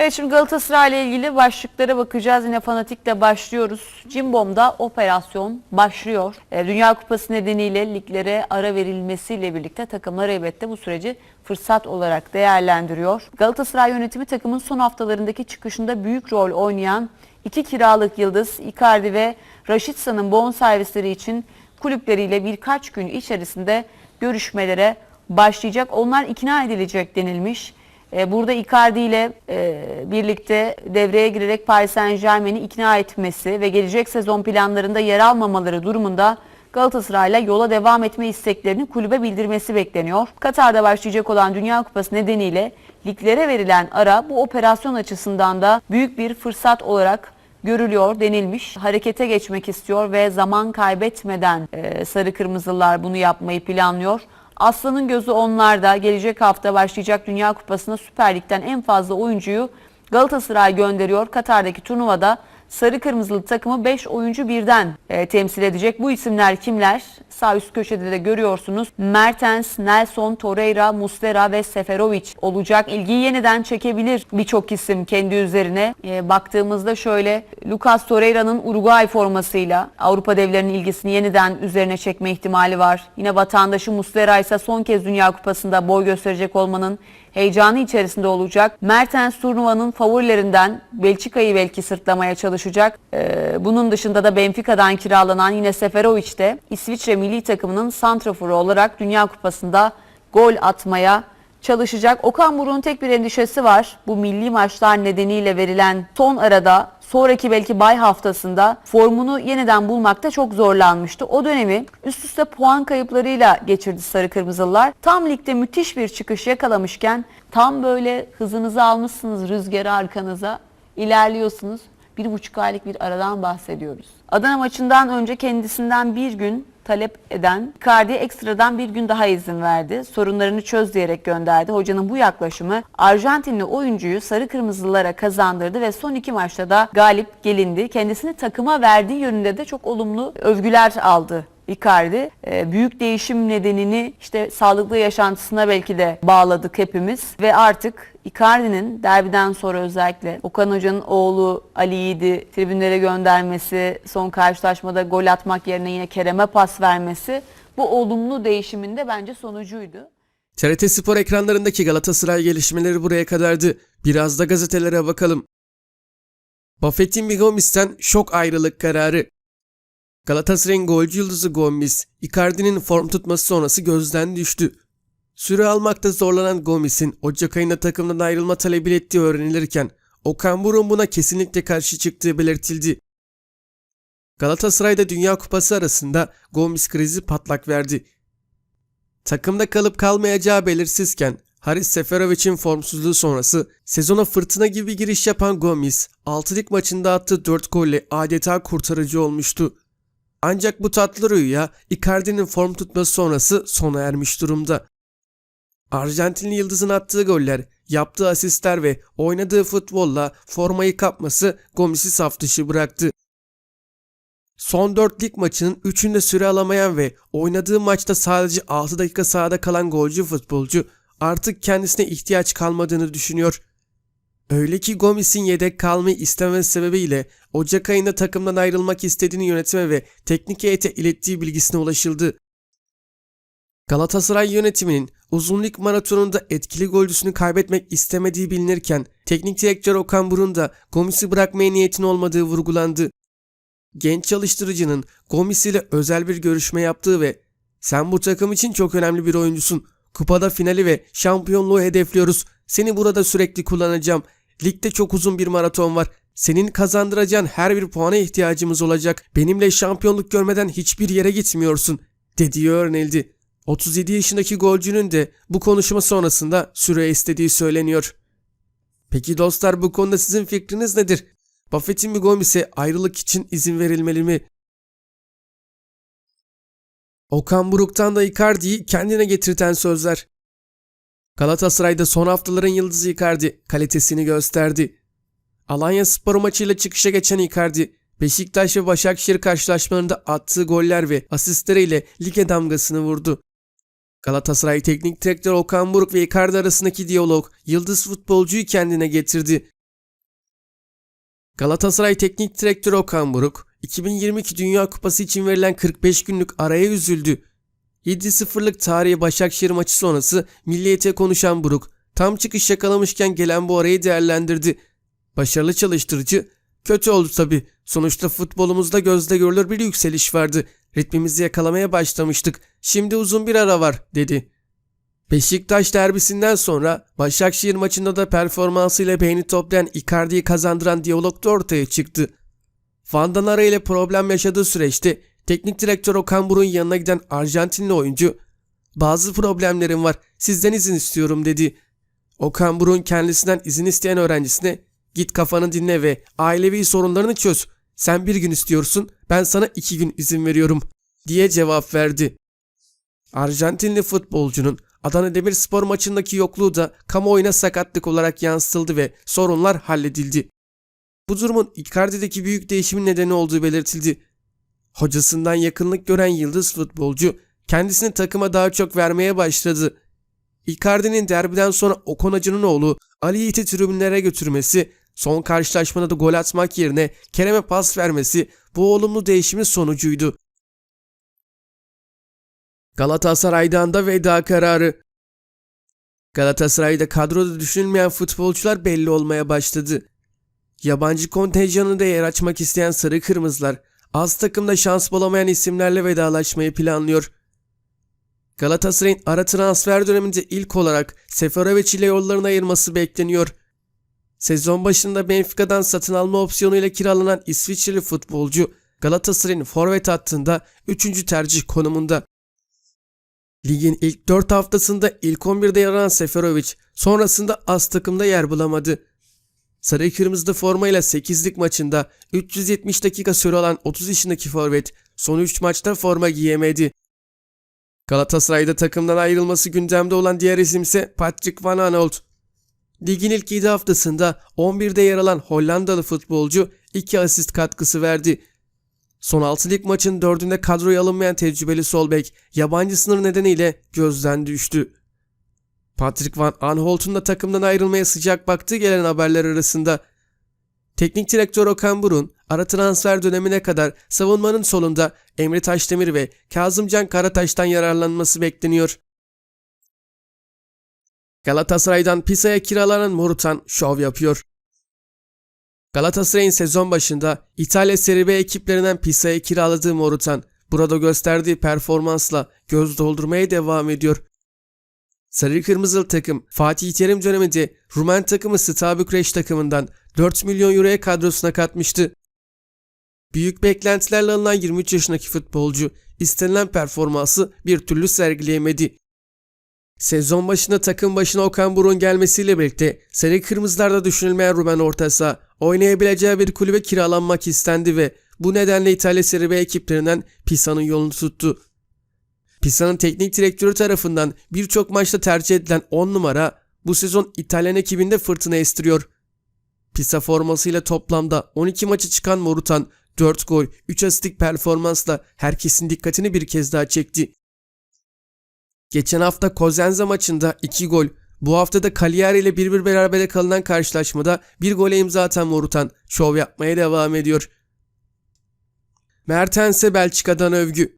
Evet şimdi Galatasaray ile ilgili başlıklara bakacağız. Yine fanatikle başlıyoruz. Cimbom'da operasyon başlıyor. E, Dünya Kupası nedeniyle liglere ara verilmesiyle birlikte takımlar elbette bu süreci fırsat olarak değerlendiriyor. Galatasaray yönetimi takımın son haftalarındaki çıkışında büyük rol oynayan iki kiralık yıldız Icardi ve Raşitsa'nın bonservisleri için kulüpleriyle birkaç gün içerisinde görüşmelere başlayacak. Onlar ikna edilecek denilmiş. E, Burada Icardi ile e, birlikte devreye girerek Paris Saint Germain'i ikna etmesi ve gelecek sezon planlarında yer almamaları durumunda Galatasaray'la yola devam etme isteklerini kulübe bildirmesi bekleniyor. Katar'da başlayacak olan Dünya Kupası nedeniyle liglere verilen ara bu operasyon açısından da büyük bir fırsat olarak görülüyor denilmiş. Harekete geçmek istiyor ve zaman kaybetmeden e, sarı kırmızılar bunu yapmayı planlıyor. Aslan'ın gözü onlarda. Gelecek hafta başlayacak Dünya Kupası'na Süper Lig'den en fazla oyuncuyu Galatasaray gönderiyor. Katar'daki turnuvada sarı kırmızılı takımı 5 oyuncu birden e, temsil edecek. Bu isimler kimler? Sağ üst köşede de görüyorsunuz. Mertens, Nelson, Torreira, Muslera ve Seferovic olacak. İlgiyi yeniden çekebilir birçok isim kendi üzerine. E, baktığımızda şöyle Lucas Torreira'nın Uruguay formasıyla Avrupa devlerinin ilgisini yeniden üzerine çekme ihtimali var. Yine vatandaşı Muslera ise son kez Dünya Kupası'nda boy gösterecek olmanın heyecanı içerisinde olacak. Mertens turnuvanın favorilerinden Belçika'yı belki sırtlamaya çalışacak. Ee, bunun dışında da Benfica'dan kiralanan yine Seferovic de İsviçre milli takımının santraforu olarak Dünya Kupası'nda gol atmaya çalışacak. Okan Buruk'un tek bir endişesi var. Bu milli maçlar nedeniyle verilen son arada sonraki belki bay haftasında formunu yeniden bulmakta çok zorlanmıştı. O dönemi üst üste puan kayıplarıyla geçirdi Sarı Kırmızılılar. Tam ligde müthiş bir çıkış yakalamışken tam böyle hızınızı almışsınız rüzgarı arkanıza ilerliyorsunuz. Bir buçuk aylık bir aradan bahsediyoruz. Adana maçından önce kendisinden bir gün talep eden Icardi'ye ekstradan bir gün daha izin verdi. Sorunlarını çöz diyerek gönderdi. Hocanın bu yaklaşımı Arjantinli oyuncuyu sarı kırmızılara kazandırdı ve son iki maçta da galip gelindi. Kendisini takıma verdiği yönünde de çok olumlu övgüler aldı Icardi. Ee, büyük değişim nedenini işte sağlıklı yaşantısına belki de bağladık hepimiz ve artık Icardi'nin derbiden sonra özellikle Okan Hoca'nın oğlu Ali Yiğit'i tribünlere göndermesi, son karşılaşmada gol atmak yerine yine Kerem'e pas vermesi bu olumlu değişimin de bence sonucuydu. TRT Spor ekranlarındaki Galatasaray gelişmeleri buraya kadardı. Biraz da gazetelere bakalım. Buffett'in bir Gomis'ten şok ayrılık kararı. Galatasaray'ın golcü yıldızı Gomis, Icardi'nin form tutması sonrası gözden düştü. Süre almakta zorlanan Gomis'in Ocak ayında takımdan ayrılma talebi ettiği öğrenilirken Okan Buruk'un buna kesinlikle karşı çıktığı belirtildi. Galatasaray'da Dünya Kupası arasında Gomis krizi patlak verdi. Takımda kalıp kalmayacağı belirsizken Haris Seferovic'in formsuzluğu sonrası sezona fırtına gibi giriş yapan Gomis 6 lig maçında attığı 4 golle adeta kurtarıcı olmuştu. Ancak bu tatlı rüya Icardi'nin form tutması sonrası sona ermiş durumda. Arjantinli yıldızın attığı goller, yaptığı asistler ve oynadığı futbolla formayı kapması Gomis'i saf dışı bıraktı. Son 4 lig maçının 3'ünde süre alamayan ve oynadığı maçta sadece 6 dakika sahada kalan golcü futbolcu artık kendisine ihtiyaç kalmadığını düşünüyor. Öyle ki Gomis'in yedek kalmayı istemesi sebebiyle Ocak ayında takımdan ayrılmak istediğini yönetime ve teknik heyete ilettiği bilgisine ulaşıldı. Galatasaray yönetiminin uzun lig maratonunda etkili golcüsünü kaybetmek istemediği bilinirken teknik direktör Okan Burun da Gomis'i bırakmaya niyetin olmadığı vurgulandı. Genç çalıştırıcının Gomis ile özel bir görüşme yaptığı ve sen bu takım için çok önemli bir oyuncusun. Kupada finali ve şampiyonluğu hedefliyoruz. Seni burada sürekli kullanacağım. Ligde çok uzun bir maraton var. Senin kazandıracağın her bir puana ihtiyacımız olacak. Benimle şampiyonluk görmeden hiçbir yere gitmiyorsun." dediği öğrenildi. 37 yaşındaki golcünün de bu konuşma sonrasında süre istediği söyleniyor. Peki dostlar bu konuda sizin fikriniz nedir? Buffett'in bir Gomis'e ayrılık için izin verilmeli mi? Okan Buruk'tan da Icardi'yi kendine getirten sözler. Galatasaray'da son haftaların yıldızı Icardi kalitesini gösterdi. Alanya Spor maçıyla çıkışa geçen Icardi Beşiktaş ve Başakşehir karşılaşmalarında attığı goller ve asistleriyle lige damgasını vurdu. Galatasaray Teknik Direktörü Okan Buruk ve Icardi arasındaki diyalog yıldız futbolcuyu kendine getirdi. Galatasaray Teknik Direktörü Okan Buruk, 2022 Dünya Kupası için verilen 45 günlük araya üzüldü. 7-0'lık tarihi Başakşehir maçı sonrası milliyete konuşan Buruk, tam çıkış yakalamışken gelen bu arayı değerlendirdi. Başarılı çalıştırıcı, kötü oldu tabi. Sonuçta futbolumuzda gözle görülür bir yükseliş vardı. Ritmimizi yakalamaya başlamıştık. Şimdi uzun bir ara var, dedi. Beşiktaş derbisinden sonra Başakşehir maçında da performansıyla beğeni toplayan Icardi'yi kazandıran diyalog da ortaya çıktı. Van ile problem yaşadığı süreçte teknik direktör Okan Buruk'un yanına giden Arjantinli oyuncu bazı problemlerim var sizden izin istiyorum dedi. Okan Buruk'un kendisinden izin isteyen öğrencisine git kafanı dinle ve ailevi sorunlarını çöz. Sen bir gün istiyorsun ben sana iki gün izin veriyorum diye cevap verdi. Arjantinli futbolcunun Adana Demirspor maçındaki yokluğu da kamuoyuna sakatlık olarak yansıtıldı ve sorunlar halledildi. Bu durumun Icardi'deki büyük değişimin nedeni olduğu belirtildi. Hocasından yakınlık gören yıldız futbolcu kendisini takıma daha çok vermeye başladı. Icardi'nin derbiden sonra Okan Hacı'nın oğlu Ali Yiğit'i tribünlere götürmesi, son karşılaşmada da gol atmak yerine Kerem'e pas vermesi bu olumlu değişimin sonucuydu. Galatasaray'dan da veda kararı. Galatasaray'da kadroda düşünülmeyen futbolcular belli olmaya başladı. Yabancı kontenjanında yer açmak isteyen Sarı Kırmızılar az takımda şans bulamayan isimlerle vedalaşmayı planlıyor. Galatasaray'ın ara transfer döneminde ilk olarak Seferovic ile yollarını ayırması bekleniyor. Sezon başında Benfica'dan satın alma opsiyonuyla kiralanan İsviçreli futbolcu Galatasaray'ın forvet hattında 3. tercih konumunda. Ligin ilk 4 haftasında ilk 11'de yer alan Seferovic sonrasında az takımda yer bulamadı. Sarı Kırmızılı formayla 8'lik maçında 370 dakika süre alan 30 yaşındaki forvet son 3 maçta forma giyemedi. Galatasaray'da takımdan ayrılması gündemde olan diğer isim ise Patrick Van Aanholt. Ligin ilk 7 haftasında 11'de yer alan Hollandalı futbolcu 2 asist katkısı verdi. Son 6 lig maçın 4'ünde kadroya alınmayan tecrübeli sol bek yabancı sınır nedeniyle gözden düştü. Patrick Van Aanholt'un da takımdan ayrılmaya sıcak baktığı gelen haberler arasında. Teknik direktör Okan Burun ara transfer dönemine kadar savunmanın solunda Emre Taşdemir ve Kazımcan Karataş'tan yararlanması bekleniyor. Galatasaray'dan Pisa'ya kiralanan Morutan şov yapıyor. Galatasaray'ın sezon başında İtalya Serie B ekiplerinden Pisa'ya kiraladığı Morutan burada gösterdiği performansla göz doldurmaya devam ediyor. Sarı Kırmızılı takım Fatih Terim döneminde Rumen takımı Steaua Bükreş takımından 4 milyon euroya kadrosuna katmıştı. Büyük beklentilerle alınan 23 yaşındaki futbolcu istenilen performansı bir türlü sergileyemedi. Sezon başında takım başına Okan Buruk'un gelmesiyle birlikte Sarı Kırmızılarda düşünülmeyen Rumen orta saha oynayabileceği bir kulübe kiralanmak istendi ve bu nedenle İtalya Serie B ekiplerinden Pisa'nın yolunu tuttu. Pisa'nın teknik direktörü tarafından birçok maçta tercih edilen 10 numara bu sezon İtalyan ekibinde fırtına estiriyor. Pisa formasıyla toplamda 12 maçı çıkan Morutan 4 gol, 3 asistlik performansla herkesin dikkatini bir kez daha çekti. Geçen hafta Cosenza maçında 2 gol, bu hafta da Cagliari ile 1-1 berabere kalınan karşılaşmada bir gole imza atan Morutan şov yapmaya devam ediyor. Mertens'e Belçika'dan övgü.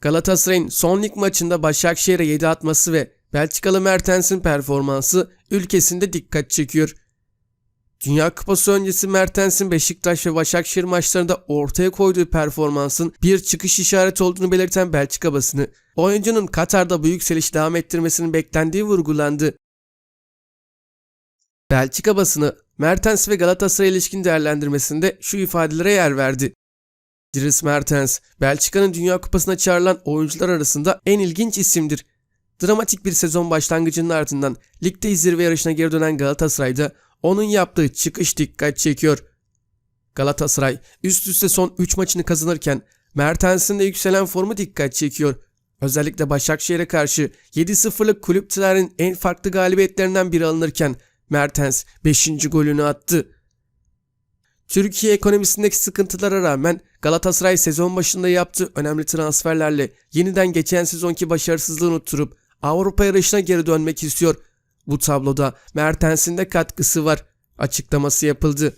Galatasaray'ın son lig maçında Başakşehir'e 7 atması ve Belçikalı Mertens'in performansı ülkesinde dikkat çekiyor. Dünya Kupası öncesi Mertens'in Beşiktaş ve Başakşehir maçlarında ortaya koyduğu performansın bir çıkış işareti olduğunu belirten Belçika basını, oyuncunun Katar'da bu yükseliş devam ettirmesinin beklendiği vurgulandı. Belçika basını Mertens ve Galatasaray ilişkin değerlendirmesinde şu ifadelere yer verdi. Dries Mertens, Belçika'nın Dünya Kupası'na çağrılan oyuncular arasında en ilginç isimdir. Dramatik bir sezon başlangıcının ardından ligde zirve yarışına geri dönen Galatasaray'da onun yaptığı çıkış dikkat çekiyor. Galatasaray üst üste son 3 maçını kazanırken Mertens'in de yükselen formu dikkat çekiyor. Özellikle Başakşehir'e karşı 7-0'lık kulüp tarihinin en farklı galibiyetlerinden biri alınırken Mertens 5. golünü attı. Türkiye ekonomisindeki sıkıntılara rağmen Galatasaray sezon başında yaptığı önemli transferlerle yeniden geçen sezonki başarısızlığını unutturup Avrupa yarışına geri dönmek istiyor. Bu tabloda Mertens'in de katkısı var. Açıklaması yapıldı.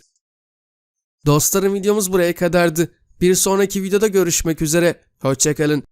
Dostlarım videomuz buraya kadardı. Bir sonraki videoda görüşmek üzere. Hoşçakalın.